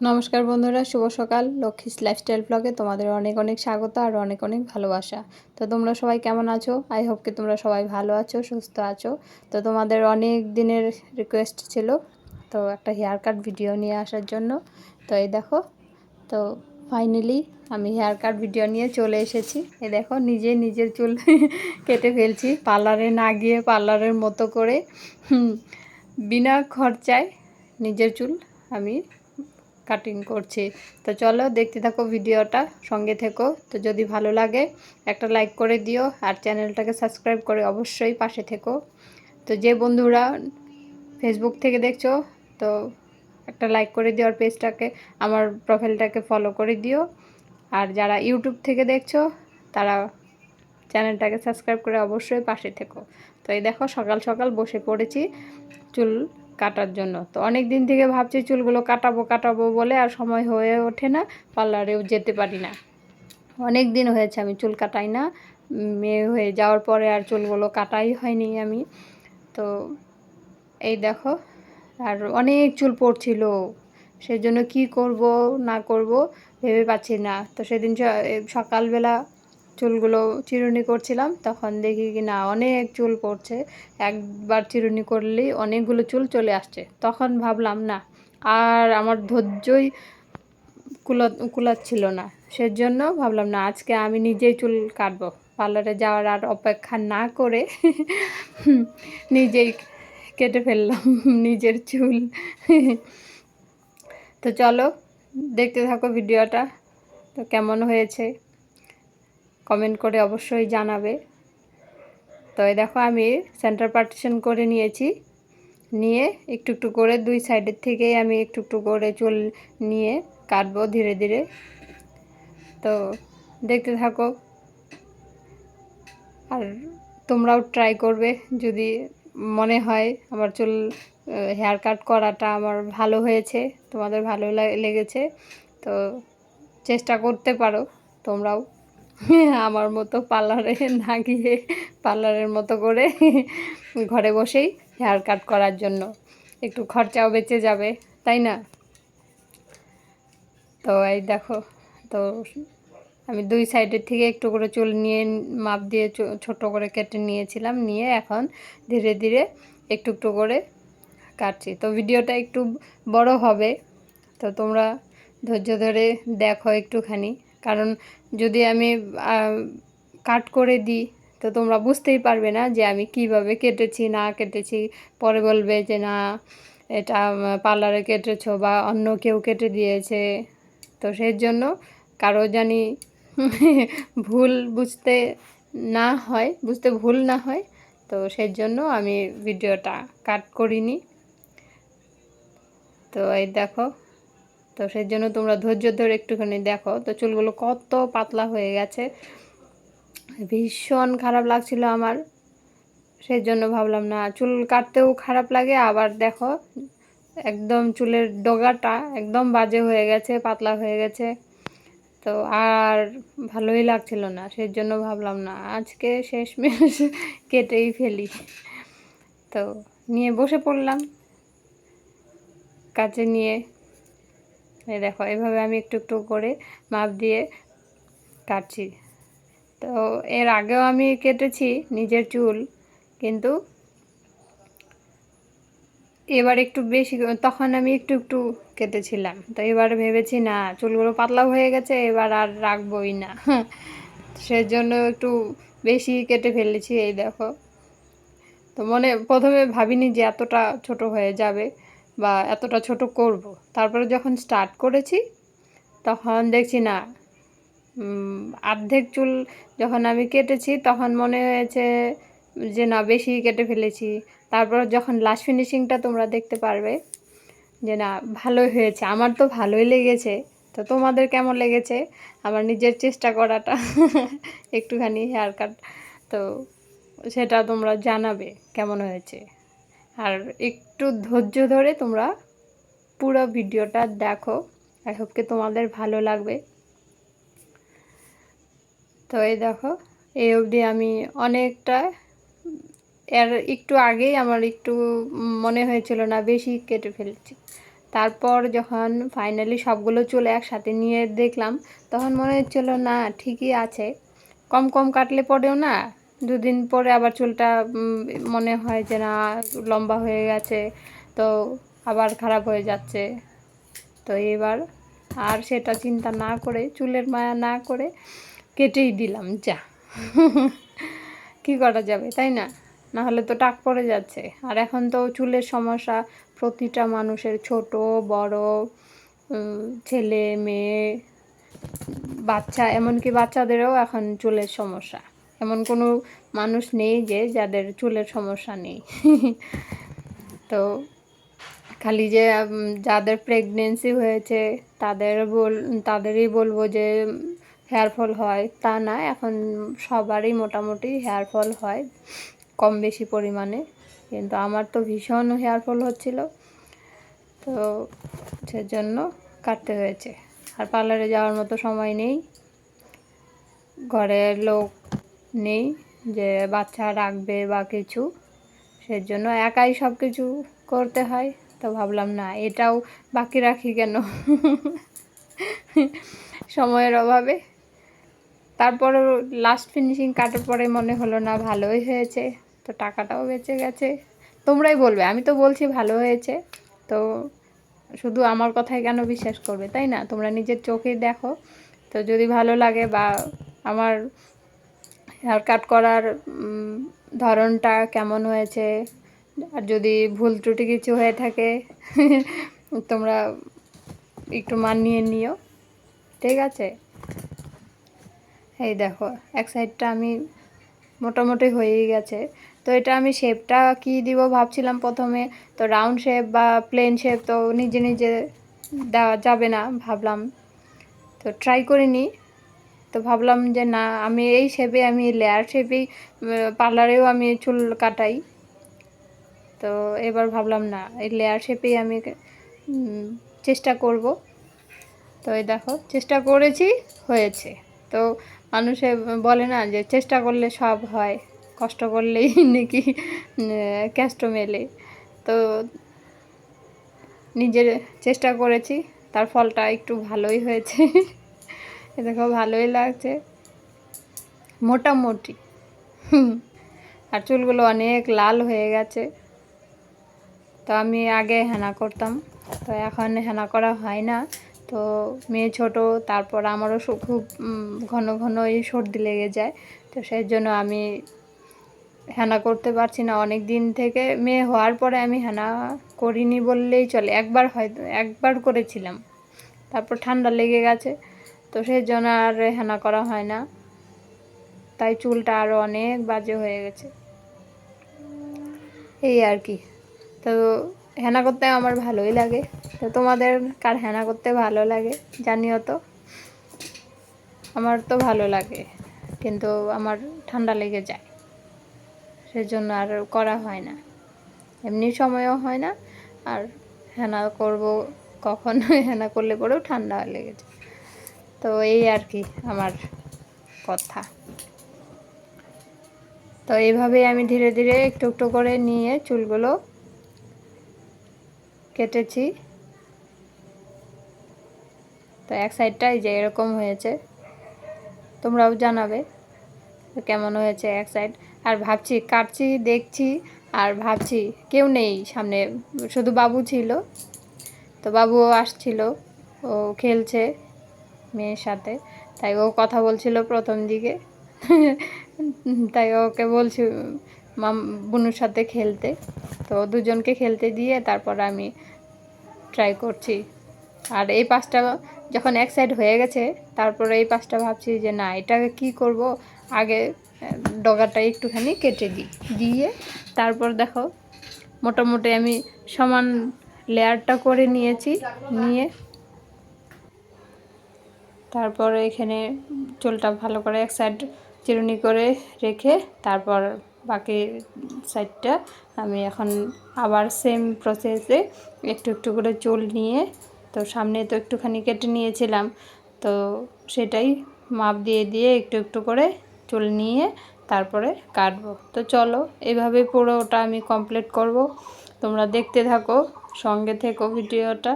নমস্কার বন্ধুরা, শুভ সকাল। লক্ষ্মীস লাইফস্টাইল ব্লগে তোমাদের অনেক অনেক স্বাগত আর অনেক অনেক ভালোবাসা। তো তোমরা সবাই কেমন আছো? আই হোপ কি তোমরা সবাই ভালো আছো, সুস্থ আছো। তো তোমাদের অনেক দিনের রিকোয়েস্ট ছিল, তো একটা হেয়ার কাট ভিডিও নিয়ে আসার জন্য। তো এই দেখো, তো ফাইনালি আমি হেয়ার কাট ভিডিও নিয়ে চলে এসেছি। এ দেখো, নিজে নিজের চুল কেটে ফেলছি পার্লারে না গিয়ে পার্লারের মতো করে। বিনা খরচায় নিজের চুল আমি কাটিং করছি। তো চলো দেখতে থাকো ভিডিওটা, সঙ্গে থেকো। তো যদি ভালো লাগে, একটা লাইক করে দিও আর চ্যানেলটাকে সাবস্ক্রাইব করে অবশ্যই পাশে থেকো। তো যে বন্ধুরা ফেসবুক থেকে দেখছ, তো একটা লাইক করে দিও আর পেজটাকে আমার প্রোফাইলটাকে ফলো করে দিও। আর যারা ইউটিউব থেকে দেখছ, তারা চ্যানেলটাকে সাবস্ক্রাইব করে অবশ্যই পাশে থেকো। তো এই দেখো, সকাল সকাল বসে পড়েছি। চুল কাটার জন্য। তো অনেক দিন থেকে ভাবছি চুলগুলো কাটাবো কাটাবো বলে আর সময় হয়ে ওঠে না, পার্লারেও যেতে পারি না। অনেক দিন হয়েছে আমি চুল কাটাই না, মেয়ে হয়ে যাওয়ার পরে আর চুলগুলো কাটাই হয়নি আমি। তো এই দেখো, আর অনেক চুল পড়ছিল, সেজন্য কি করব, না করব ভেবে পাচ্ছি না। তো সেদিন সকালবেলা চুলগুলো চিরুনি করছিলাম, তখন দেখি কি না অনেক চুল পড়ছে। একবার চিরুনি করলেই অনেকগুলো চুল চলে আসছে। তখন ভাবলাম, না, আর আমার ধৈর্যই কুলা, কুলাচ্ছিল না। সেজন্য ভাবলাম, না, আজকে আমি নিজেই চুল কাটবো। পার্লারে যাওয়ার আর অপেক্ষা না করে নিজেই কেটে ফেললাম নিজের চুল। তো চলো, দেখতে থাকো ভিডিওটা। তো কেমন হয়েছে? কমেন্ট করে অবশ্যই জানাবে। তো এই দেখো আমি সেন্টার পার্টিশন করে নিয়েছি। নিয়ে একটু একটু করে দুই সাইডের থেকেই আমি একটু একটু করে চুল নিয়ে কাটবো ধীরে ধীরে। তো দেখতে থাকো। আর তোমরাও ট্রাই করবে যদি মনে হয় আমার চুল হেয়ার কাট করাটা আমার ভালো হয়েছে, তোমাদের ভালো লেগেছে, তো চেষ্টা করতে পারো তোমরাও। আমার মতো পার্লারে না গিয়ে পার্লারের মতো করে ঘরে বসেই হেয়ার কাট করার জন্য। একটু খরচাও বেঁচে যাবে, তাই না? তো এই দেখো, তো আমি দুই সাইডের থেকে একটু করে চুল নিয়ে, মাপ দিয়ে ছোট করে কেটে নিয়েছিলাম, নিয়ে এখন ধীরে ধীরে একটু একটু করে কাটছি। তো ভিডিওটা একটু বড় হবে, তো তোমরা ধৈর্য ধরে দেখো একটুখানি। কারণ যদি আমি কাট করে দিই, তো তোমরা বুঝতেই পারবে না যে আমি কীভাবে কেটেছি, না কেটেছি। পরে বলবে যে, না, এটা পার্লারে কেটেছ বা অন্য কেউ কেটে দিয়েছে। তো সেই জন্য কারও জানি ভুল বুঝতে না হয়, বুঝতে ভুল না হয়। তো সেই জন্য আমি ভিডিওটা কাট করিনি। তো এই দেখো। তো সেই জন্য তোমরা ধৈর্য ধরে একটুখানি দেখো। তো চুলগুলো কত পাতলা হয়ে গেছে। ভীষণ খারাপ লাগছিল আমার। সেই জন্য ভাবলাম, না, চুল কাটতেও খারাপ লাগে, আবার দেখো, একদম চুলের ডগাটা একদম বাজে হয়ে গেছে, পাতলা হয়ে গেছে। তো আর ভালোই লাগছিল না সেই জন্য ভাবলাম, না, আজকে শেষ শেষমেশ কেটেই ফেলি। তো নিয়ে বসে পড়লাম কাছে নিয়ে। দেখো, এভাবে আমি একটু একটু করে মাপ দিয়ে কাটছি। তো এর আগেও আমি কেটেছি নিজের চুল, কিন্তু এবার একটু বেশি তখন আমি একটু একটু কেটেছিলাম। তো এবার ভেবেছি, না, চুলগুলো পাতলা হয়ে গেছে, এবার আর রাখবই না। সেজন্য একটু বেশি কেটে ফেলেছি, এই দেখো। তো মনে, প্রথমে ভাবিনি যে এতটা ছোট হয়ে যাবে। বা এতটা ছোট করব। তারপরে যখন স্টার্ট করেছি, তখন দেখছি না অর্ধেক চুল যখন আমি কেটেছি, তখন মনে হয়েছে যে না, বেশি কেটে ফেলেছি। তারপর যখন লাস্ট ফিনিশিংটা তোমরা দেখতে পারবে যে না, ভালোই হয়েছে। আমার তো ভালোই লেগেছে। তো তোমাদের কেমন লেগেছে? আমার নিজের চেষ্টা করাটা, একটুখানি হেয়ার কাট তো সেটা তোমরা জানাবে কেমন হয়েছে। আর একটু ধৈর্য ধরে তোমরা পুরো ভিডিওটা দেখো। আই হোপ কি তোমাদের ভালো লাগবে। তো এই দেখো, এই অবধি আমি অনেকটা, এর একটু আগেই আমার একটু মনে হয়েছিল না, বেশি কেটে ফেলেছি। তারপর যখন ফাইনালি সবগুলো চলে একসাথে নিয়ে দেখলাম, তখন মনে হচ্ছিল না, ঠিকই আছে। কম কম কাটলে পরেও না দুদিন পরে আবার চুলটা মনে হয় যে না, লম্বা হয়ে গেছে, তো আবার খারাপ হয়ে যাচ্ছে। তো এবার আর সেটা চিন্তা না করে, চুলের মায়া না করে কেটেই দিলাম, যা। কি করা যাবে, তাই না? না হলে তো টাক পড়ে যাচ্ছে। আর এখন তো চুলের সমস্যা, প্রতিটা মানুষের ছোট, বড় ছেলে, মেয়ে, বাচ্চা, এমনকি বাচ্চাদেরও এখন চুলের সমস্যা। এমন কোনো মানুষ নেই যে যাদের চুলের সমস্যা নেই। তো খালি যে যাদের প্রেগনেন্সি হয়েছে, তাদের বল, তাদেরই বলব যে হেয়ার ফল হয় তা না, এখন সবারই মোটামুটি হেয়ার ফল হয় কম বেশি পরিমাণে। কিন্তু আমার তো ভীষণ হেয়ার ফল হচ্ছিল। তো সেজন্য কাটতে হয়েছে। আর পার্লারে যাওয়ার মতো সময় নেই। ঘরের লোক নেই যে বাচ্চা রাখবে বা কিছু, সেজন্য একাই সব কিছু করতে হয়। তো ভাবলাম, না, এটাও বাকি রাখি কেন? সময়ের অভাবে। তারপর লাস্ট ফিনিশিং কাটার পরে মনে হলো, না, ভালোই হয়েছে। তো টাকাটাও বেঁচে গেছে। তোমরাই বলবে, আমি তো বলছি ভালো হয়েছে। তো শুধু আমার কথাই কেন বিশ্বাস করবে, তাই না? তোমরা নিজের চোখেই দেখো। তো যদি ভালো লাগে বা আমার হেয়ার কাট করার ধরনটা কেমন হয়েছে? আর যদি ভুল ত্রুটি কিছু হয়ে থাকে, তোমরা একটু মানিয়ে নিও। ঠিক আছে? এই দেখো, এক সাইডটা আমি মোটামুটি হয়েই গেছে। তো এটা আমি শেপটা কি দিব ভাবছিলাম প্রথমে। তো রাউন্ড শেপ বা প্লেন শেপ তো নিজে নিজে দেওয়া যাবে না ভাবলাম। তো ট্রাই করিনি তো ভাবলাম যে না, আমি এই শেপে আমি লেয়ার শেপেই পার্লারেও আমি চুল কাটাই। তো এবার ভাবলাম না, এই লেয়ার শেপেই আমি চেষ্টা করব। তো এই দেখো, চেষ্টা করেছি, হয়েছে। তো মানুষে বলে না যে চেষ্টা করলে সব হয়, কষ্ট করলেই নাকি ক্যাস্ট মেলে। তো নিজের চেষ্টা করেছি, তার ফলটা একটু ভালোই হয়েছে। দেখো ভালোই লাগছে। মোটামুটি। আর চুলগুলো অনেক লাল হয়ে গেছে। তো আমি আগে হেনা করতাম। তো এখন হেনা করা হয় না। তো মেয়ে ছোট, তারপর আমারও খুব ঘন ঘন এই সর্দি লেগে যায়। তো সেই জন্য আমি হেনা করতে পারছি না। অনেক দিন থেকে মেয়ে হওয়ার পরে আমি হেনা করিনি বললেই চলে। একবার হয়তো একবার করেছিলাম। তারপর ঠান্ডা লেগে গেছে। তো সেই জন্য আর হেনা করা হয় না। তাই চুলটা আরও অনেক বাজে হয়ে গেছে। এই আর কি। তো হেনা করতে আমার ভালোই লাগে। তো তোমাদের কার হেনা করতে ভালো লাগে জানিও তো। আমার তো ভালো লাগে, কিন্তু আমার ঠান্ডা লেগে যায়। সেজন্য আর করা হয় না। এমনি সময়ও হয় না। আর হেনা করব কখন? হেনা করলে পরেও ঠান্ডা লেগে যায়। তো এই আর কি আমার কথা। তো এইভাবেই আমি ধীরে ধীরে একটু একটু করে নিয়ে চুলগুলো কেটেছি। তো এক সাইডটা এই যে এরকম হয়েছে, তোমরাও জানাবে কেমন হয়েছে এক সাইড। আর ভাবছি, কাটছি, দেখছি, আর ভাবছি কেউ নেই সামনে, শুধু বাবু ছিল। তো বাবুও আসছিল, ও খেলছে। মেয়ের সাথে। তাই ও কথা বলছিল প্রথম দিকে। তাই ওকে বলছি, মাম, বুনুর সাথে খেলতে। তো দুজনকে খেলতে দিয়ে তারপর আমি ট্রাই করছি। আর এই পাশটা যখন এক সাইড হয়ে গেছে, তারপরে এই পাশটা ভাবছি যে, না, এটাকে কি করব? আগে ডগাটা একটুখানি কেটে দিই দিয়ে তারপর দেখো, মোটামুটি আমি সমান লেয়ারটা করে নিয়েছি, নিয়ে তারপর এখানে চুলটা ভালো করে এক সাইড চিরুনি করে রেখে তারপর বাকি সাইডটা আমি এখন আবার সেম প্রসেসে একটু একটু করে চুল নিয়ে, তো সামনে তো একটুখানি কেটে নিয়েছিলাম, তো সেটাই মাপ দিয়ে দিয়ে একটু একটু করে চুল নিয়ে তারপরে কাটবো। তো চলো, এভাবে পুরোটা আমি কমপ্লিট করব। তোমরা দেখতে থাকো, সঙ্গে থেকো ভিডিওটা।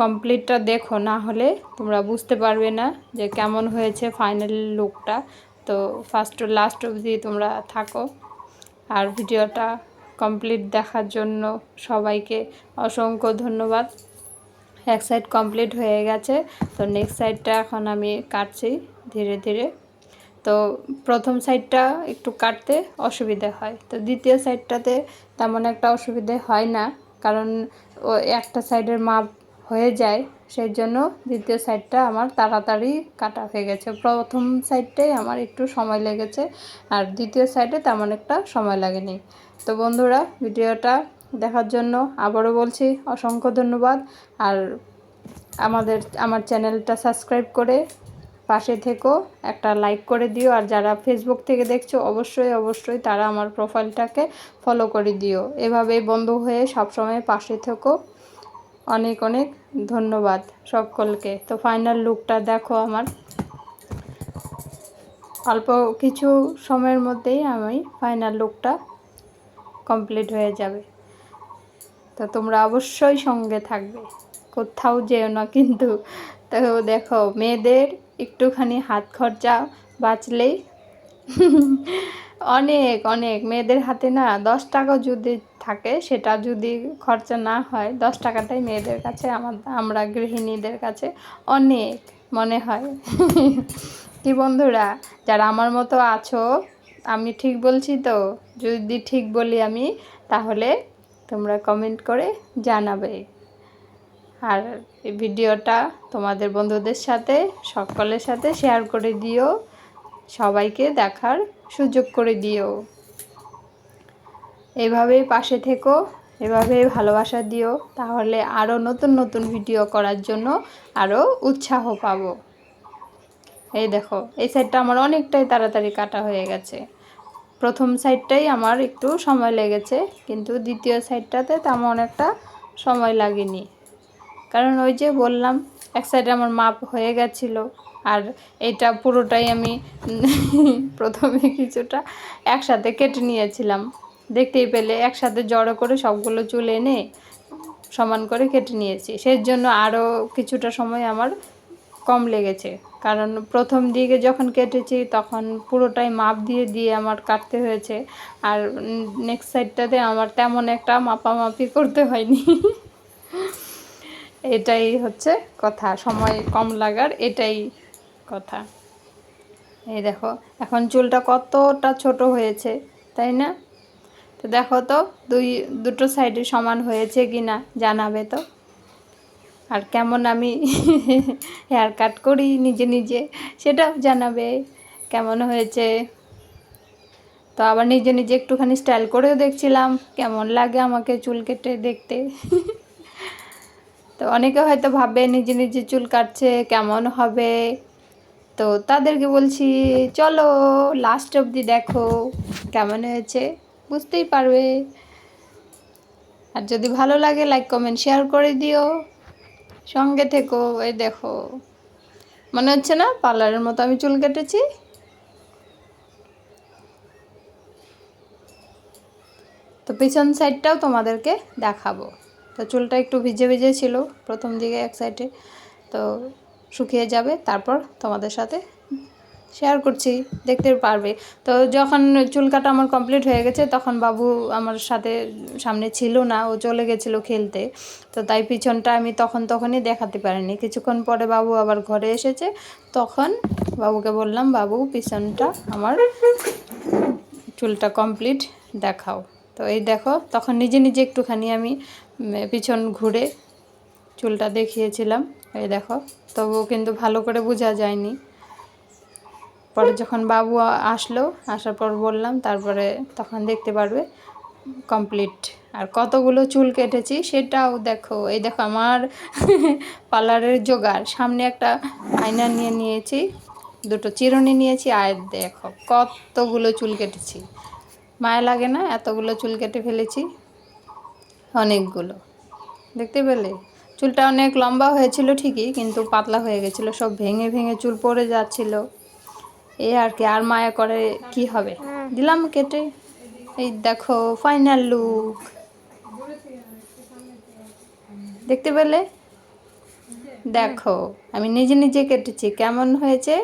কমপ্লিটটা দেখো, না হলে তোমরা বুঝতে পারবে না যে কেমন হয়েছে ফাইনাল লুকটা তো ফার্স্ট টু লাস্ট অবধি তোমরা থাকো। আর ভিডিওটা কমপ্লিট দেখার জন্য সবাইকে অসংখ্য ধন্যবাদ। এক সাইড কমপ্লিট হয়ে গেছে, তো নেক্সট সাইডটা এখন আমি কাটছি ধীরে ধীরে। তো প্রথম সাইডটা একটু কাটতে অসুবিধা হয়, তো দ্বিতীয় সাইডটাতে তেমন একটা অসুবিধে হয় না। কারণ ও একটা সাইডের মাপ হয়ে যায় সেই জন্য দ্বিতীয় সাইডটা আমার তাড়াতাড়ি কাটা হয়ে গেছে। প্রথম সাইডটাই আমার একটু সময় লেগেছে, আর দ্বিতীয় সাইডে তেমন একটা সময় লাগেনি। তো বন্ধুরা, ভিডিওটা দেখার জন্য আবারও বলছি অসংখ্য ধন্যবাদ, আর আমাদের, আমার চ্যানেলটা সাবস্ক্রাইব করে পাশে থেকো, একটা লাইক করে দিও, আর যারা ফেসবুক থেকে দেখছ, অবশ্যই অবশ্যই তারা আমার প্রোফাইলটাকে ফলো করে দিও। এভাবেই বন্ধু হয়ে সবসময় পাশে থেকো। অনেক অনেক ধন্যবাদ সকলকে। তো ফাইনাল লুকটা দেখো আমার। অল্প কিছু সময়ের মধ্যেই আমি ফাইনাল লুকটা কমপ্লিট হয়ে যাবে। তো তোমরা অবশ্যই সঙ্গে থাকবে। কোথাও যেও না কিন্তু। তো দেখো, মেয়েদের একটুখানি হাত খরচা বাঁচলেই অনেক অনেক। মেয়েদের হাতে না দশ টাকা যদি থাকে, সেটা যদি খরচা না হয়, দশ টাকাটাই মেয়েদের কাছে, আমার আমরা গৃহিণীদের কাছে অনেক মনে হয়। কি বন্ধুরা, যারা আমার মতো আছো, আমি ঠিক বলছি তো? যদি ঠিক বলি আমি, তাহলে তোমরা কমেন্ট করে জানাবে। আর এই ভিডিওটা তোমাদের বন্ধুদের সাথে, সকলের সাথে শেয়ার করে দিও, সবাইকে দেখার সুযোগ করে দিও। এভাবেই পাশে থেকো, এভাবেই ভালোবাসা দিও, তাহলে আরও নতুন নতুন ভিডিও করার জন্য আরও উৎসাহ পাবো। এই দেখো, এই সাইডটা আমার অনেকটাই তাড়াতাড়ি কাটা হয়ে গেছে। প্রথম সাইডটাই আমার একটু সময় লেগেছে, কিন্তু দ্বিতীয় সাইডটাতে তেমন একটা সময় লাগেনি। কারণ ওই যে বললাম, এক সাইডে আমার মাপ হয়ে গেছিল, আর এটা পুরোটাই আমি প্রথমে কিছুটা একসাথে কেটে নিয়েছিলাম। দেখতেই পেলে, একসাথে জড়ো করে সবগুলো চুল এনে সমান করে কেটে নিয়েছি। সেই জন্য আরও কিছুটা সময় আমার কম লেগেছে। কারণ প্রথম দিকে যখন কেটেছি তখন পুরোটাই মাপ দিয়ে দিয়ে আমার কাটতে হয়েছে। আর নেক্সট সাইডটাতে আমার তেমন একটা মাপামাপি করতে হয়নি। এটাই হচ্ছে কথা, সময় কম লাগার এটাই কথা। এই দেখো, এখন চুলটা কতটা ছোট হয়েছে, তাই না? তো দেখো তো, দুই, দুটো সাইডে সমান হয়েছে কি না জানাবে তো। আর কেমন আমি হেয়ার কাট করি নিজে নিজে, সেটাও জানাবে কেমন হয়েছে। তো আবার নিজে নিজে একটুখানি স্টাইল করেও দেখছিলাম, কেমন লাগে আমাকে চুল কেটে দেখতে। তো অনেকে হয়তো ভাবে নিজে নিজে চুল কাটছে, কেমন হবে। তো তাদেরকে বলছি, চলো লাস্ট অবধি দেখো কেমন হয়েছে। বুঝতেই পারবে। আর যদি ভালো লাগে লাইক কমেন্ট শেয়ার করে দিও। সঙ্গে থেকো, এই দেখো। মনে হচ্ছে না? পার্লারের মতো আমি চুল কেটেছি। তো পিছন সাইডটাও তোমাদেরকে দেখাবো। তো চুলটা একটু ভিজে ভিজে ছিল প্রথম দিকে এক সাইডে তো শুকিয়ে যাবে, তারপর তোমাদের সাথে শেয়ার করছি, দেখতে পারবে। তো যখন চুল কাটা আমার কমপ্লিট হয়ে গেছে, তখন বাবু আমার সাথে সামনে ছিল না, ও চলে গেছিল খেলতে। তো তাই পিছনটা আমি তখন তখনই দেখাতে পারিনি। কিছুক্ষণ পরে বাবু আবার ঘরে এসেছে, তখন বাবুকে বললাম, বাবু, পিছনটা আমার চুলটা কমপ্লিট দেখাও। তো এই দেখো, তখন নিজে নিজে একটুখানি আমি পিছন ঘুরে চুলটা দেখিয়েছিলাম। এই দেখো, তবুও কিন্তু ভালো করে বোঝা যায়নি। পরে যখন বাবু আসলো, আসার পর বললাম, তারপরে তখন দেখতে পারবে কমপ্লিট আর কতগুলো চুল কেটেছি সেটাও দেখো। এই দেখো আমার পার্লারের জোগাড়। সামনে একটা আয়না নিয়ে নিয়েছি, দুটো চিরুনি নিয়েছি, আর দেখো কতগুলো চুল কেটেছি। মায়া লাগে না? এতগুলো চুল কেটে ফেলেছি, অনেকগুলো। দেখতে পেলে? চুলটা অনেক লম্বা হয়েছিল ঠিকই, কিন্তু পাতলা হয়ে গেছিল, সব ভেঙে ভেঙে চুল পড়ে যাচ্ছিল। এই আর কি, আর মায়া করে কি হবে? দিলাম কেটে। এই দেখো ফাইনাল লুক দেখতে পেলে? দেখো, আমি নিজে নিজে কেটেছি। কেমন হয়েছে?